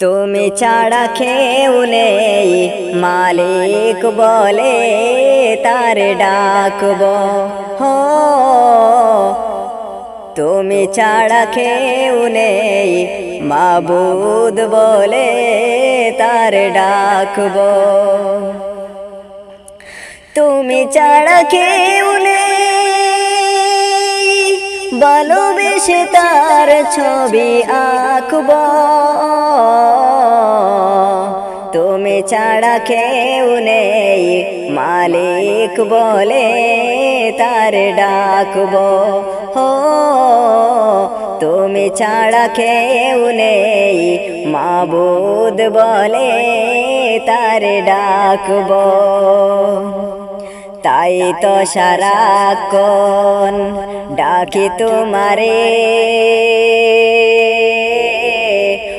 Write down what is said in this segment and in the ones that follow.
তুমি ছাড়া খেউ নেই। মালিক বলে তার ডাকব। হো তুমি ছাড়া খেউ নেই। মাবুদ বলে তার ডাকব। তুমি ছাড়া কেউ নেই। ভালোবেসে তার ছবি আঁকব। ছাড়া কেউ নেই। মালিক বলে তার ডাকব। হো, তুমি ছাড়া কেউ নেই। মাবুদ বলে তার ডাকব। তাই তো সারাক্ষণ ডাকি তোমারে।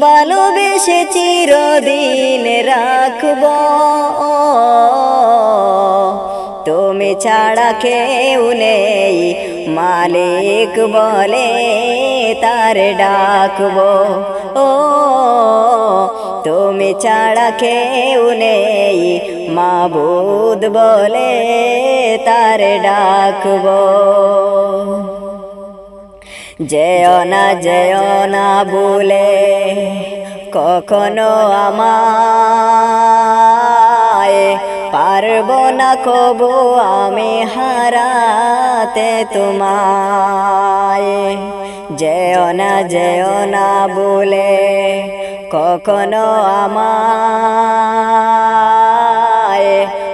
ভালোবেসে চিরদিন রাখব। তুমি ছাড়া কেউ নেই, মালিক বলে তার ডাকব। ও, তুমি ছাড়া কেউ নেই, মাবুদ বলে তার ডাকব। যেও না যেও না বলে কখনো আমায় পারব না, কবু আমি হারাতে তোমায়। যেও না যেও না বলে কখনো আমায়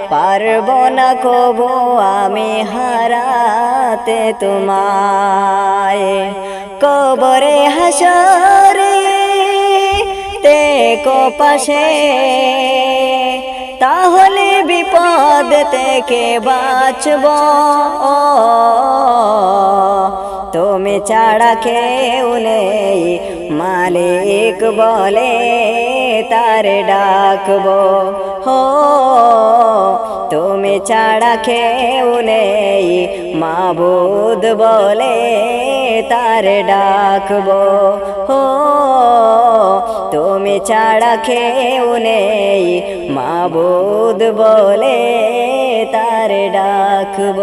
পারব না কবু, আমি হারাতে তোমায়। কবরে হাসরে, তে পাশে তাহলে বিপদ থেকে বাঁচব। তুমি ছাড়া কেউ নেই, মালিক বলে। তার ডাকব। হো, তুমি ছাড়া কেউ নেই। মাবুদ বলে তার ডাকব। হো, তুমি ছাড়া কেউ নেই। মাবুদ বলে তার ডাকব।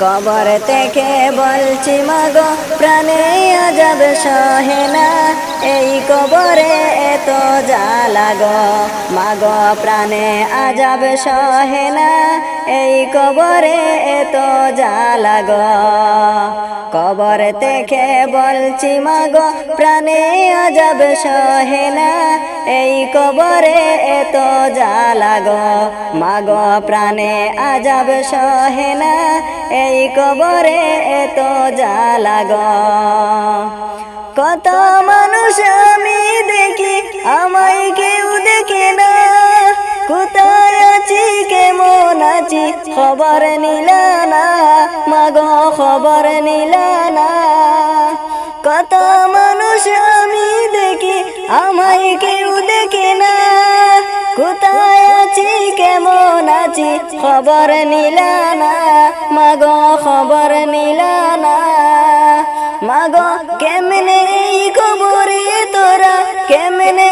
কবর থেকে বলছি, মাগো, প্রাণে আজাব সহে না। এই কবরে এত জ্বালা গো। মাগো, প্রাণে আজাব সহে না। এই কবরে এত জ্বালা গো। কবর থেকে বলছি, মাগো, প্রাণে আজাব সহে না। এই কবরে এত জ্বালা গো। মাগো, প্রাণে আজাব সহে না। এই কবরে এত জ্বালা গো। কত মানুষ আমি দেখি, আমায় কেউ দেখে না। কোথায় আছি, কেমন আছি, খবর নিলা না। মাগো, খবর নিলা না। কত মানুষ আমি দেখি, আমায় কেউ দেখে না। কোথায় আছি, কেমন আছি? খবর নিলা না। মাগো, খবর নিলা না। মাগো, কেমনে কবরে তোরা? কেমনে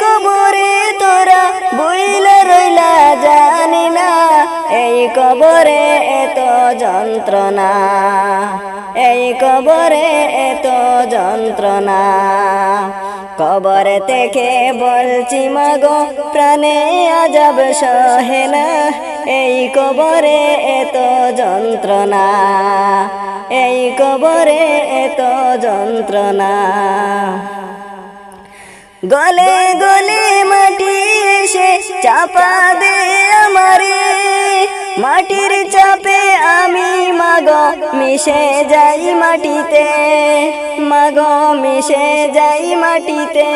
কবরে তোরা? বইলা রইলা, জানি না। এই কবরে এত যন্ত্রণা। এই কবরে এত যন্ত্রণা। কবর থেকে বলছি মাগো, প্রাণে আজাব সহে না। এই কবরে এত যন্ত্রণা, এই কবরে এত যন্ত্রণা। গলে গলে মাটি এসে চাপা দে আমারে। মাটির চাপে আমি মাগ, মিশে যাই মাটিতে। মাগ, মিশে যাই মাটিতে।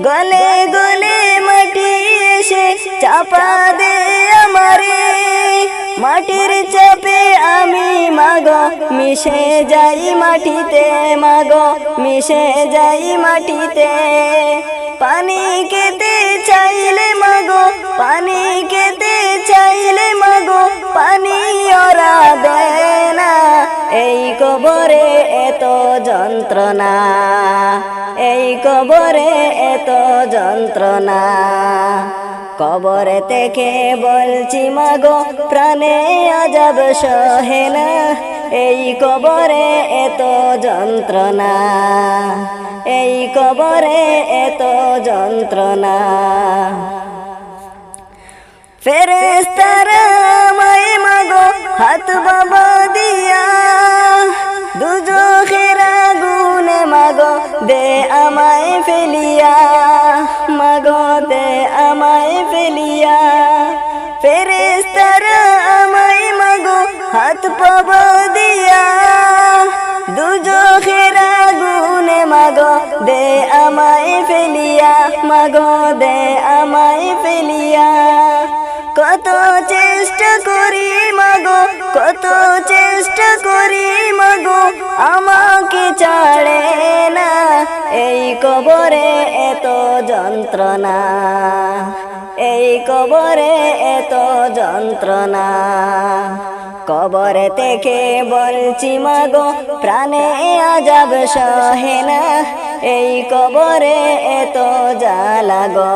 গলে গলে মাটি এসে চাপা দে আমারে। মাটির চাপে আমি মাগ, মিশে যাই মাটিতে। মাগ, মিশে যাই মাটিতে। পানি খেতে চাইলে মাগো পানি খেতে চাইলে মাগো, পানি ওরা দেয় না এই কবরে এত যন্ত্রণা, এই কবরে এত যন্ত্রণা। কবরে থেকে বলছি মাগো, প্রাণে আজাব সহে না। এই কবরে এত যন্ত্রণা, এই কবরে এত যন্ত্রণা। ফেরেস্তারা আমায় মাগো হাত বাবা। কত চেষ্টা করি মাগো, কত চেষ্টা করি মাগো, আমাকে ছাড়ে না। এই কবরে এত যন্ত্রণা, এই কবরে এত যন্ত্রণা। কবরে থেকে বলছি মাগো, প্রাণে আজাব সহে না। এই কবরে এত জ্বালা গো।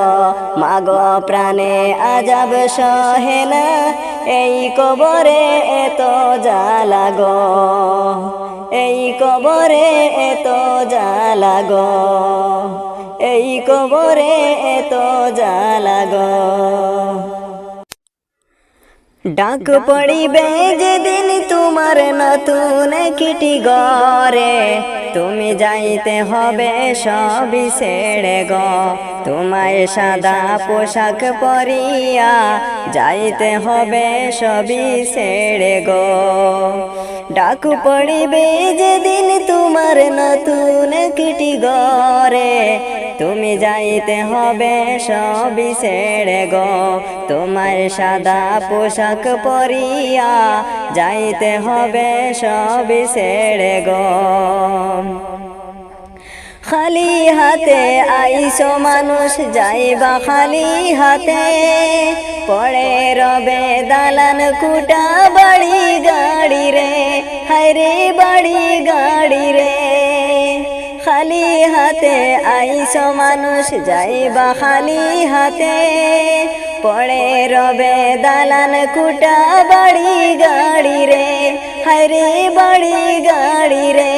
মাগো প্রাণে আজাব সহে না। এই কবরে এত জ্বালা গো। এই কবরে এত জ্বালা গো। এই কবরে এত জ্বালা গো। ডাক পড়িবে যেদিন তোমার নতুন কিটি গরে তুমি যাইতে হবে সবই ছেড়ে গ। তোমায় সাদা পোশাক পরিয়া যাইতে হবে সবই ছেড়ে গ। ডাকু পড়িবে যেদিন তোমার নতুন কিটি গরে তুমি যাইতে হবে সবই ছেড়ে গো। তোমার সাদা পোশাক পরিয়া যাইতে হবে সবই ছেড়ে গো। খালি হাতে আইসো মানুষ, যাইবা খালি হাতে। পড়ে রবে দালান কুটা বাড়ি, গাড়ি রে। হায়রে বাড়ি, গাড়ি রে। খালি হাতে আইসো মানুষ যাইবা খালি হাতে। পড়ে রবে দালান কুটা বাড়ি গাড়ি রে। হায়রে বাড়ি গাড়ি রে।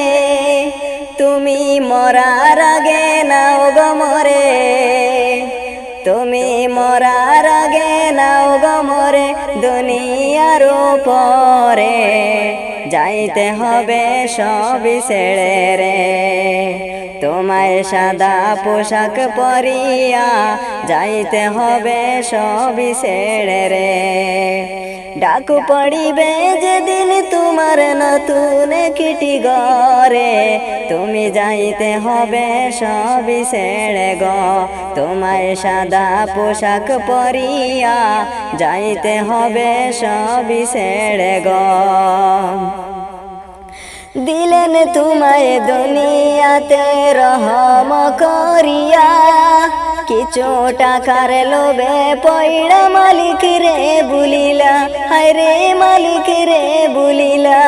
তুমি মরার আগে নাও গো মরে। তুমি মরার আগে নাও গো মরে। দুনিয়ার পরে যাইতে হবে সবই ছেড়ে রে। তোমায় সাদা পোশাক পরিয়া যাইতে হবে সবই ছেড়ে রে। ডাক পড়িবে যেদিন তোমার নতুন কিটি গরে তুমি যাইতে হবে সবই ছেড়ে গ। তোমায় সাদা পোশাক পরিয়া যাইতে হবে সবই ছেড়ে গ। দিলেন তোমায় দুনিয়াতে রহম করিয়া। কিছু টাকার লোভে পয়ড়া মালিক রে বুলিলা হায় রে মালিক রে বুলিলা।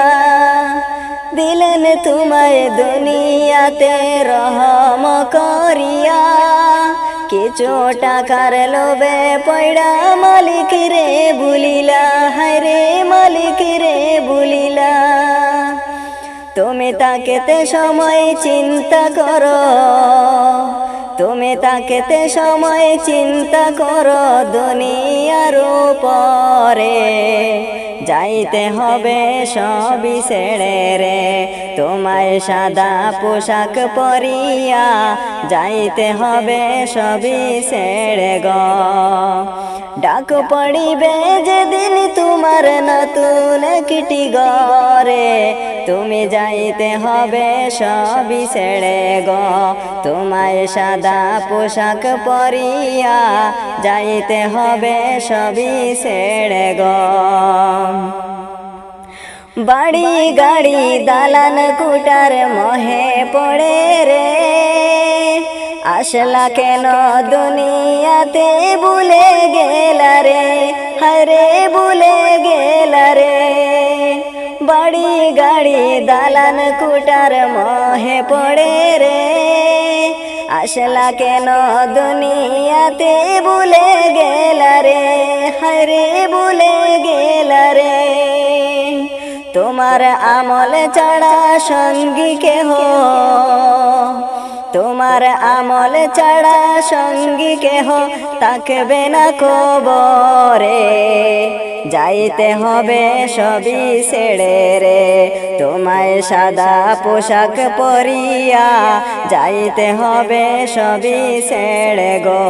দিলেন তোমায় দুনিয়াতে রহম করিয়া। কিছু টাকার লোভে পয়ড়া মালিক রে বুলিলা হায় রে মালিক রে বুলিলা। তুমি তাকেতে সময় চিন্তা করো তুমি তাকেতে সময় চিন্তা করো দুনিয়ার পরে যাইতে হবে সবই ছেড়ে রে। তোমায় সাদা পোশাক পরিয়া যাইতে হবে সবই ছেড়ে গ। ডাক পড়িবে যেদিন তোমার নতুন কিটি গরে তুমি যাইতে হবে সবই ছেড়ে গ। তোমায় সাদা পোশাক পরিয়া যাইতে হবে সবই ছেড়ে গ। বাড়ি গাড়ি দালান কুটার মহে পড়ে রে। আসলা কেন দুনিয়াতে ভুলে গেলা রে? হরে ভুলে গেলা রে? বাড়ি গাড়ি দালান কুটার মহে পড়ে রে। আসলা কেন দুনিয়াতে ভুলে গেলা রে? হরে ভুলে গেলা রে? তোমার আমল ছাড়া সঙ্গী কেহ তোমার আমল ছাড়া সঙ্গী কেহ থাকবে না কবরে। যাইতে হবে সবই ছেড়ে রে, তোমায় সাদা পোশাক পরিয়া। যাইতে হবে সবই ছেড়ে গো।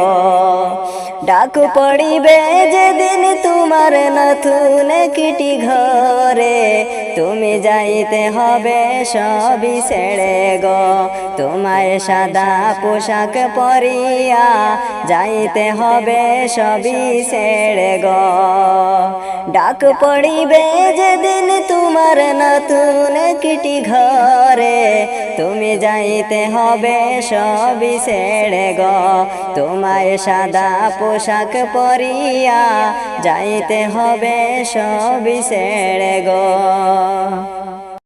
ডাক পড়িবে যেদিন তোমার নতুন কিটি ঘরে। তুমি যাইতে হবে সবই ছেড়ে গো। তোমায় সাদা পোশাক পরিয়া যাইতে হবে সবই ছেড়ে গো। ডাক পড়িবে যেদিন তোমার নতুন কিটি ঘরে। তুমি যাইতে হবে সবই ছেড়ে গো। তোমায় সাদা পোশাক পরিয়া যাইতে হবে সবই ছেড়ে গো।